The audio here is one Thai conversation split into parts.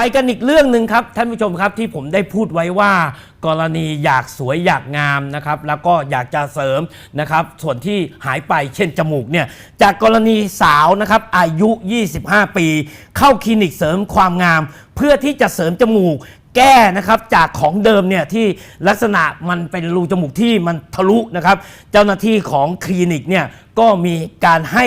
ไปกันอีกเรื่องหนึ่งครับท่านผู้ชมครับที่ผมได้พูดไว้ว่ากรณีอยากสวยอยากงามนะครับแล้วก็อยากจะเสริมนะครับส่วนที่หายไปเช่นจมูกเนี่ยจากกรณีสาวนะครับอายุ 25 ปี เข้าคลินิกเสริมความงาม เพื่อที่จะเสริมจมูกแก้นะครับจากของเดิมเนี่ยที่ลักษณะมันเป็นรูจมูกที่มันทะลุนะครับ เจ้าหน้าที่ของคลินิกเนี่ยก็มีการให้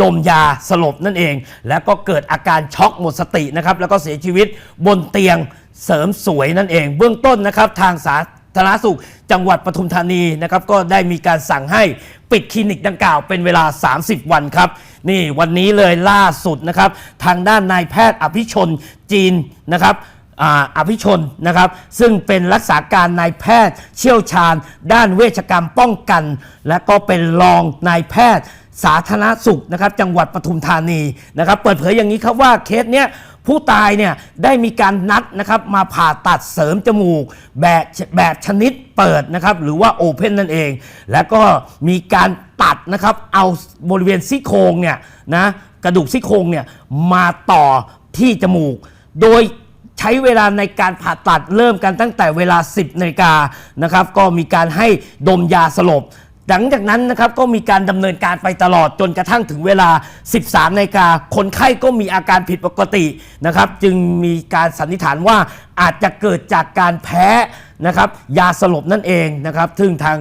ดมยาสลบนั่นเอง แล้วก็เกิดอาการช็อกหมดสตินะครับแล้วก็เสียชีวิตบนเตียงเสริมสวยนั่นเอง เบื้องต้นนะครับทางสาธารณสุขจังหวัดปทุมธานีนะครับก็ได้มีการสั่งให้ปิดคลินิกดังกล่าวเป็นเวลา 30 วันครับ นี่วันนี้เลยล่าสุดนะครับ ทางด้านนายแพทย์อภิชนจีนนะครับ อภิชนนะครับ ซึ่งเป็นรักษาการนายแพทย์เชี่ยวชาญ ด้านเวชกรรมป้องกัน และก็เป็นรองนายแพทย์สาธารณสุขนะครับจังหวัดปทุมธานีนะครับ เปิดเผยอย่างนี้ครับว่าเคสเนี้ยผู้ตายเนี่ยได้มีการนัดนะครับมาผ่าตัดเสริมจมูกแบบแบบชนิดเปิดนะครับหรือว่าโอเพนนั่นเอง แล้วก็มีการตัดนะครับเอาบริเวณซี่โครงเนี่ยนะกระดูกซี่โครงเนี่ยมาต่อที่จมูก โดย ใช้เวลาในการผ่าตัดเริ่มกันตั้งแต่เวลา 10นาฬิกานะครับก็มีการให้ดมยาสลบหลังจากนั้นนะครับก็มีการดำเนินการไปตลอดจนกระทั่งถึงเวลา 13นาฬิกาคนไข้ก็มีอาการผิดปกตินะครับ จึงมีการสันนิษฐานว่าอาจจะเกิดจากการแพ้นะครับยาสลบนั่นเองนะครับ ซึ่งทาง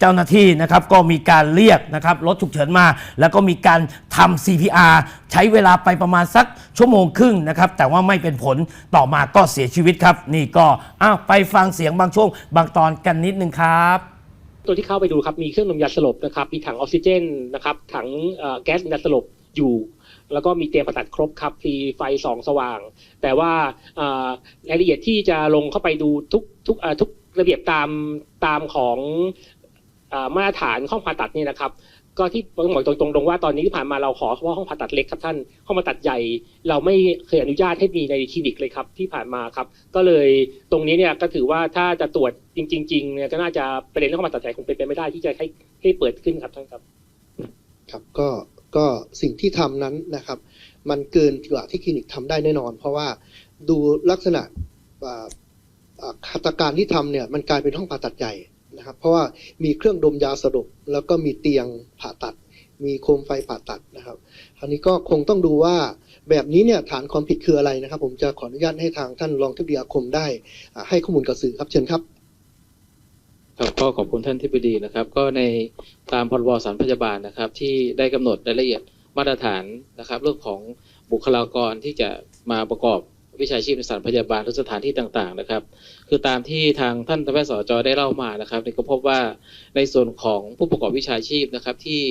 เจ้าหน้าที่นะครับก็มีการเรียกนะครับรถฉุกเฉินมา แล้วก็มีการทำ CPR ใช้เวลาไปประมาณสักชั่วโมงครึ่งนะครับ แต่ว่าไม่เป็นผลต่อมาก็เสียชีวิตครับ นี่ก็อ้าวไปฟังเสียงบางช่วง บางตอนกันนิดนึงครับ ตัวที่เข้าไปดูครับมีเครื่องดมยาสลบนะครับมีถังออกซิเจนนะครับถังแก๊สยาสลบอยู่แล้วก็มีเตียงผ่าตัดครบครับฟรีไฟสองสว่าง แต่ว่ารายละเอียดที่จะลงเข้าไปดูทุกทุกทุกระเบียบตามตามของ มาตรฐานห้องผ่าตัดนี่นะครับ ก็ที่ต้องบอกตรงๆว่าตอนนี้ที่ผ่านมาเราขอเฉพาะห้องผ่าตัดเล็กครับท่านห้องผ่าตัดใหญ่ เราไม่เคยอนุญาตให้มีในคลินิกเลยครับที่ผ่านมาครับ ก็เลยตรงนี้เนี่ยก็ถือว่าถ้าจะตรวจจริงๆเนี่ยก็น่าจะประเด็นเรื่องห้องผ่าตัดใหญ่คงเป็นไปไม่ได้ที่จะให้ให้เปิดขึ้นครับท่านครับ ครับก็ก็สิ่งที่ทำนั้นนะครับ มันเกินกว่าที่คลินิกทำได้แน่นอน เพราะว่าดูลักษณะอาอ่าหัตถการที่ทำเนี่ยมันกลายเป็นห้องผ่าตัดใหญ่ นะครับ เพราะว่ามีเครื่องดมยาสลบแล้วก็มีเตียงผ่าตัด มีโคมไฟผ่าตัดนะครับคราวนี้ก็คงต้องดูว่าแบบนี้เนี่ยฐานความผิดคืออะไรนะครับ ผมจะขออนุญาตให้ทางท่านรองทิบดีอาคมได้ให้ข้อมูลกับสื่อครับเชิญครับครับก็ขอบคุณท่านทิบดีนะครับ ก็ในตามพรบสารพยาบาลนะครับ ที่ได้กำหนดรายละเอียดมาตรฐานนะครับ เรื่องของบุคลากรที่จะมาประกอบ วิชาชีพในสถานพยาบาลหรือสถานที่ต่างๆนะครับ คือตามที่ทางท่านทแพทย์สจได้เล่ามานะครับก็พบว่าในส่วนของผู้ประกอบวิชาชีพนะครับที่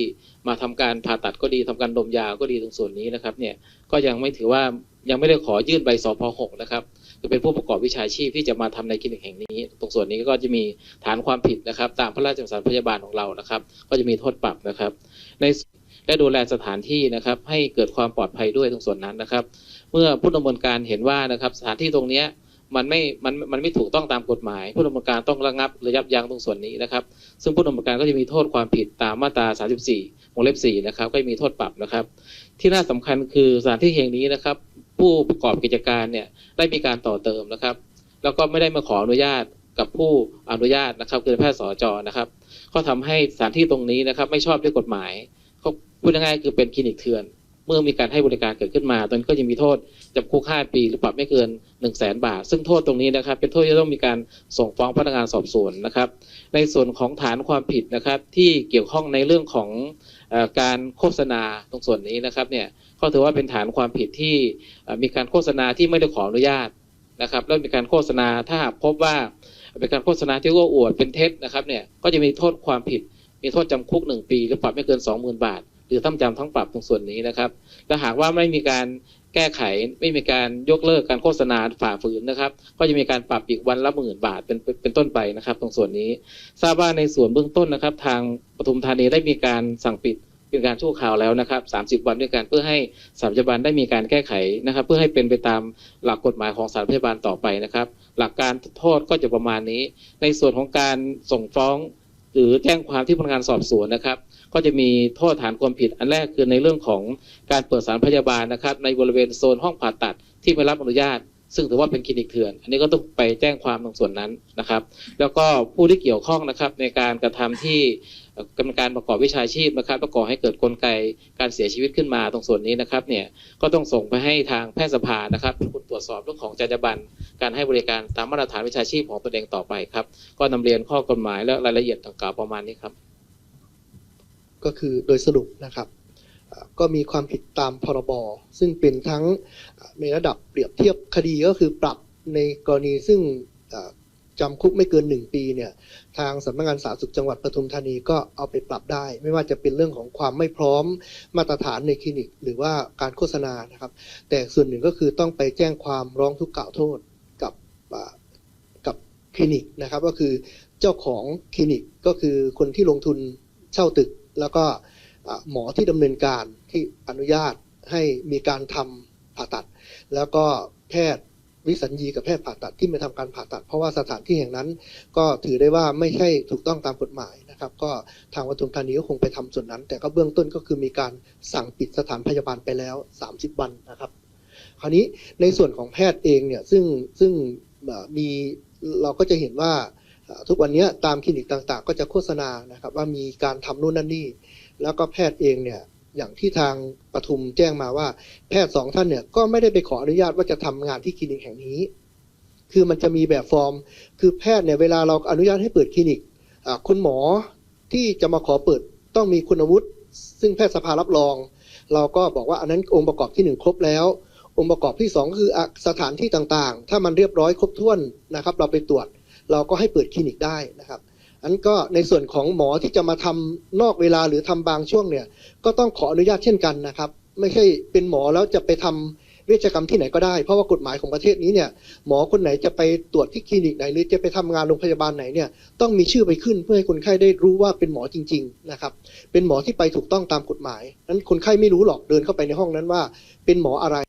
มาทำการผ่าตัดก็ดีทำการดมยาก็ดีตรงส่วนนี้นะครับเนี่ยก็ยังไม่ถือว่ายังไม่ได้ขอยื่นใบสพ6นะครับคือเป็นผู้ประกอบวิชาชีพที่จะมาทำในคลินิกแห่งนี้ ตรงส่วนนี้ก็จะมีฐานความผิดนะครับ ตามพระราชบัญญัติพยาบาลของเรานะครับ ก็จะมีโทษปรับนะครับ ใน และดูแลสถานที่นะครับให้เกิดความปลอดภัยด้วยตรงส่วนนั้นนะครับ เมื่อผู้ดำเนินการเห็นว่านะครับสถานที่ตรงนี้มันไม่ มัน มันไม่ถูกต้องตามกฎหมาย ผู้ดำเนินการต้องระงับหรือยับยั้งตรงส่วนนี้นะครับ ซึ่งผู้ดำเนินการก็จะมีโทษความผิดตามมาตรา 34วงเล็บ 4 นะครับ ก็จะมีโทษปรับนะครับ ที่น่าสำคัญคือสถานที่แห่งนี้นะครับ ผู้ประกอบกิจการเนี่ยได้มีการต่อเติมนะครับ แล้วก็ไม่ได้มาขออนุญาตกับผู้อนุญาตนะครับคือแพทย์สจนะครับ ก็ทำให้สถานที่ตรงนี้นะครับ ไม่ชอบด้วยกฎหมาย เขาพูดง่ายๆคือเป็นคลินิกเถื่อน เมื่อมีการให้บริการเกิดขึ้นมาตอนนนก็จะมีโทษจำคุก5ปีหรือปรับไม่เกิน1 0 0 0 0แบาท ซึ่งโทษตรงนี้นะครับ เป็นโทษที่ต้องมีการส่งฟ้องพนักงานสอบสวนนะครับ ในส่วนของฐานความผิดนะครับ ที่เกี่ยวข้องในเรื่องของอการโฆษณาตรงส่วนนี้นะครับเนี่ยก็ถือว่าเป็นฐานความผิดที่มีการโฆษณาที่ไม่ได้ขออนุญาตนะครับแล้วมีการโฆษณาถ้าหากพบว่าเป็นการโฆษณาที่ว่าอวดเป็นเท็จนะครับเนี่ยก็จะมีโทษความผิด มีโทษจำคุก1ปีหรือปรับไม่เกิน20,000บาท หรือทั้งจำทั้งปรับตรงส่วนนี้นะครับ และหากว่าไม่มีการแก้ไขไม่มีการยกเลิกการโฆษณาฝ่าฝืนนะครับ ก็จะมีการปรับอีกวันละหมื่นบาทเป็นเป็นเป็นต้นไปนะครับ ตรงส่วนนี้ทราบว่าในส่วนเบื้องต้นนะครับ ทางปทุมธานีได้มีการสั่งปิดเป็นการชั่วคราวแล้วนะครับ 30 วันด้วยกันเพื่อให้สารพยาบาลได้มีการแก้ไขนะครับ เพื่อให้เป็นไปตามหลักกฎหมายของสารพยาบาลต่อไปนะครับ หลักการโทษก็จะประมาณนี้ ในส่วนของการส่งฟ้อง หรือแจ้งความที่พนักงานสอบสวนนะครับ ก็จะมีโทษฐานความผิดอันแรกคือในเรื่องของการเปิดสารพยาบาลนะครับ ในบริเวณโซนห้องผ่าตัดที่ไม่รับอนุญาต ซึ่งถือว่าเป็นคลินิกเถื่อน อันนี้ก็ต้องไปแจ้งความตรงส่วนนั้นนะครับ แล้วก็ผู้ที่เกี่ยวข้องนะครับในการกระทำที่กรรมการประกอบวิชาชีพนะครับ ประกอบให้เกิดกลไกการเสียชีวิตขึ้นมาตรงส่วนนี้นะครับเนี่ยก็ต้องส่งไปให้ทางแพทยสภานะครับเป็นคนตรวจสอบเรื่องของจรรยาบรรณการให้บริการตามมาตรฐานวิชาชีพของตนเองต่อไปครับ ก็นำเรียนข้อกฎหมายและรายละเอียดต่างๆประมาณนี้ครับ ก็คือโดยสรุปนะครับ ก็มีความผิดตามพรบซึ่งเป็นทั้งในระดับเปรียบเทียบคดีก็คือปรับในกรณีซึ่งจำคุกไม่เกิน 1 ปีเนี่ยทางสำนักงานสาธารณสุขจังหวัดปทุมธานีก็เอาไปปรับได้ ไม่ว่าจะเป็นเรื่องของความไม่พร้อมมาตรฐานในคลินิก หรือว่าการโฆษณานะครับ แต่ส่วนหนึ่งก็คือต้องไปแจ้งความร้องทุกข์กล่าวโทษกับกับคลินิกนะครับ ก็คือเจ้าของคลินิกก็คือคนที่ลงทุนเช่าตึกแล้วก็ หมอที่ดำเนินการที่อนุญาตให้มีการทำผ่าตัด แล้วก็แพทย์วิสัญญีกับแพทย์ผ่าตัดที่มาทำการผ่าตัด เพราะว่าสถานที่แห่งนั้น ก็ถือได้ว่าไม่ใช่ถูกต้องตามกฎหมายนะครับ ก็ทางวัตุมธานีก็คงไปทำส่วนนั้น แต่ก็เบื้องต้นก็คือมีการสั่งปิดสถานพยาบาลไปแล้ว 30 วันนะครับ คราวนี้ในส่วนของแพทย์เองเนี่ยซึ่งซึ่งมีเราก็จะเห็นว่าทุกวันนี้ตามคลินิกต่างๆ ก็จะโฆษณานะครับว่ามีการทำนู่นนั่นนี่ แล้วก็แพทย์เองเนี่ยอย่างที่ทางปทุมแจ้งมาว่า แพทย์สองท่านเนี่ยก็ไม่ได้ไปขออนุญาตว่าจะทำงานที่คลินิกแห่งนี้ คือมันจะมีแบบฟอร์ม คือแพทย์เนี่ยเวลาเราอนุญาตให้เปิดคลินิกคุณหมอที่จะมาขอเปิดต้องมีคุณวุฒิซึ่งแพทยสภารับรอง เราก็บอกว่าอันนั้นองค์ประกอบที่หนึ่งครบแล้ว องค์ประกอบที่สองคือสถานที่ต่างๆ ถ้ามันเรียบร้อยครบถ้วนนะครับ เราไปตรวจ เราก็ให้เปิดคลินิกได้นะครับ อันก็ในส่วนของหมอที่จะมาทำนอกเวลาหรือทำบางช่วงเนี่ย ก็ต้องขออนุญาตเช่นกันนะครับ ไม่ใช่เป็นหมอแล้วจะไปทำเวชกรรมที่ไหนก็ได้ เพราะว่ากฎหมายของประเทศนี้เนี่ยหมอคนไหนจะไปตรวจที่คลินิกไหน หรือจะไปทำงานโรงพยาบาลไหนเนี่ยต้องมีชื่อไปขึ้นเพื่อให้คนไข้ได้รู้ว่าเป็นหมอจริงๆนะครับเป็นหมอที่ไปถูกต้องตามกฎหมายนั้นคนไข้ไม่รู้หรอกเดินเข้าไปในห้องนั้นว่า เป็นหมออะไร